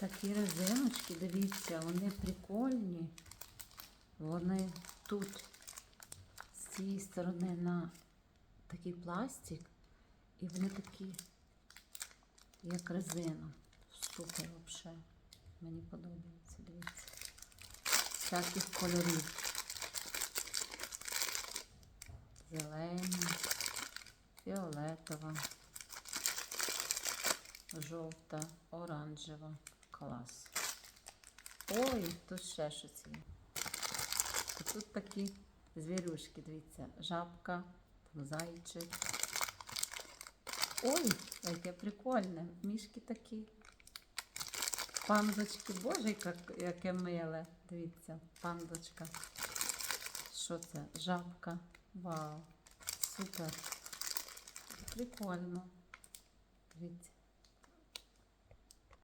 Такі резиночки, дивіться, вони прикольні. Вони тут з цієї сторони на такий пластик, і вони такі, як резина. Супер взагалі. Мені подобається, дивіться. Всяких кольорів. Зелені, фіолетова, жовта, оранжева. Клас. Ой, тут ще щось є. Тут такі звірюшки, дивіться, жабка, там зайчик. Ой, яке прикольне. Мішки такі. Пандочки, боже, як- яке миле. Дивіться, пандочка. Що це? Жабка. Вау. Супер. Прикольно. Дивіться.